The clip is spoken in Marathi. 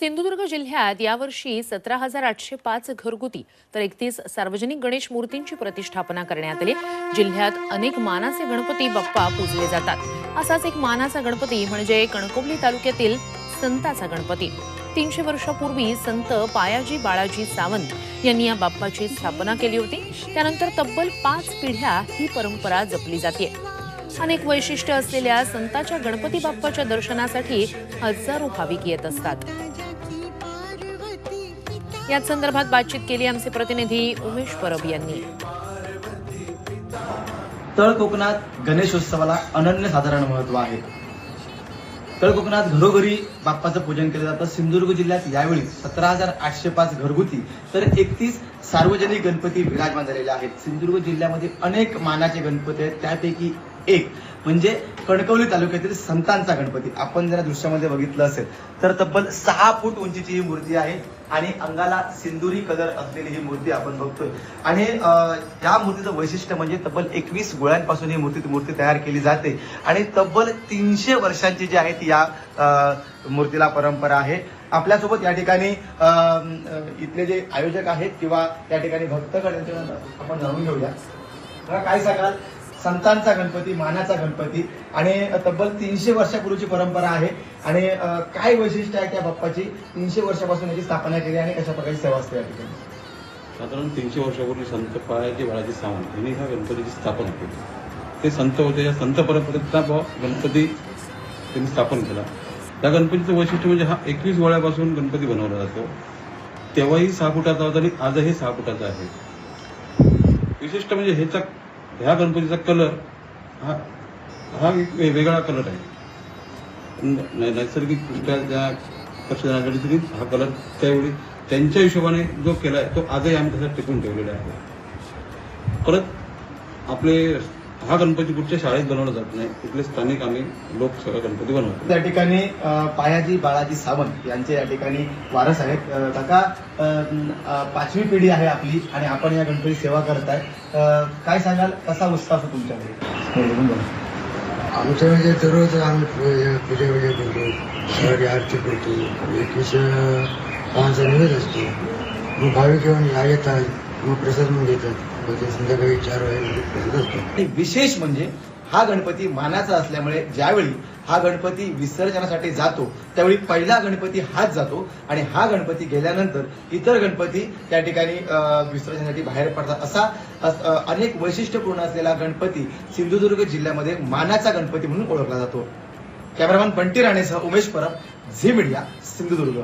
सिंधुदुर्ग जिल्ह्यात यावर्षी सतरा हजार आठशे पाच घरगुती तर एकतीस सार्वजनिक गणेश मूर्तींची प्रतिष्ठापना करण्यात आली. जिल्ह्यात अनेक मानाचे गणपती बाप्पा पूजले जातात. असाच एक मानाचा गणपती म्हणजे कणकवली तालुक्यातील संताचा गणपती. तीनशे वर्षापूर्वी संत पायाजी बाळाजी सावंत यांनी या बाप्पाची स्थापना केली होती. त्यानंतर तब्बल पाच पिढ्या ही परंपरा जपली जाते. अनेक वैशिष्ट्य असलेल्या संताच्या गणपती बाप्पाच्या दर्शनासाठी हजारो भाविक येत असतात. याच संदर्भात बातचीत केली आमचे प्रतिनिधी उमेश परब यांनी. तळ कोकणात गणेशोत्सवाला अनन्यसाधारण महत्त्व आहे. तळ कोकणात घरोघरी बाप्पाचं पूजन केलं जातं. सिंधुदुर्ग जिल्ह्यात यावेळी सतरा हजार आठशे पाच घरगुती तर एकतीस सार्वजनिक गणपती विराजमान झालेले आहेत. सिंधुदुर्ग जिल्ह्यामध्ये अनेक मानाचे गणपती आहेत. त्यापैकी एक म्हणजे कणकवली तालुक्यातील संतांचा गणपती. आपण जरा दृश्यामध्ये बघितलं असेल तर तब्बल सहा फूट उंचीची ही मूर्ती आहे आणि अंगाला सिंदुरी कलर असलेली ही मूर्ती आपण बघतोय. आणि या मूर्तीचं वैशिष्ट्य म्हणजे तब्बल एकवीस गोळ्यांपासून ही मूर्ती मूर्ती तयार केली जाते. आणि तब्बल तीनशे वर्षांची जी आहे ती या मूर्तीला परंपरा आहे. आपल्यासोबत या ठिकाणी इथले जे आयोजक आहेत किंवा या ठिकाणी भक्तगण आपण जाणून घेऊया. काय सांगाल? संतांचा गणपती मानाचा गणपती आणि तब्बल तीनशे वर्षापूर्वीची परंपरा आहे. आणि काय वैशिष्ट्य आहे त्या बाप्पाची? तीनशे वर्षापासून याची स्थापना केली आणि कशा प्रकारची सेवा असते या ठिकाणी? साधारण तीनशे वर्षापूर्वी संत पायाजी बाळाजी सावंत यांनी ह्या गणपतीची स्थापना केली. ते संत होते. या संत परंपरेचा गणपती त्यांनी स्थापन केला. त्या गणपतीचं वैशिष्ट्य म्हणजे हा एकवीस गोळ्यापासून गणपती बनवला जातो. तेव्हाही सहा फुटाचा होता आणि आजही सहा फुटाचा आहे. विशिष्ट म्हणजे ह्याचा ह्या गणपतीचा कलर हा हा एक वेगळा कलर आहे. न- नैसर्गिकदृष्ट्या ज्या पक्षी हा कलर त्यावेळी त्यांच्या हिशोबाने जो केला आहे तो आजही आम्ही तसा टिकून ठेवलेला आहे. परत आपले हा गणपती कुठच्या शाळेत बनवला जात नाही. तिथले स्थानिक आम्ही लोक सगळं गणपती बनवतो त्या ठिकाणी अं, पायाजी बाळाजी सावंत यांचे या ठिकाणी वारस आहेत. अं, काका अं, अं, पाचवी पिढी आहे आपली आणि आपण या गणपती सेवा करताय अं, काय सांगाल? कसा उत्साह असतो तुमच्याकडे. आमच्या म्हणजे दररोज आम्ही पूजा वगैरे करतो. सकाळी आरती करतो. एकवीस पाच निवेद असतो. मग भाविक येऊन या येतात मग प्रसाद मग घेतात गणपती संध्याकाळी चार आणि विशेष म्हणजे हा गणपती मानाचा असल्यामुळे ज्यावेळी हा गणपती विसर्जनासाठी जातो त्यावेळी पहिला गणपती हाच जातो आणि हा गणपती गेल्यानंतर इतर गणपती त्या ठिकाणी विसर्जनासाठी बाहेर पडतात. असा अनेक वैशिष्ट्यपूर्ण असलेला गणपती सिंधुदुर्ग जिल्ह्यामध्ये मानाचा गणपती म्हणून ओळखला जातो. कॅमेरामॅन बंटी राणेसह उमेश परब झी मीडिया सिंधुदुर्ग.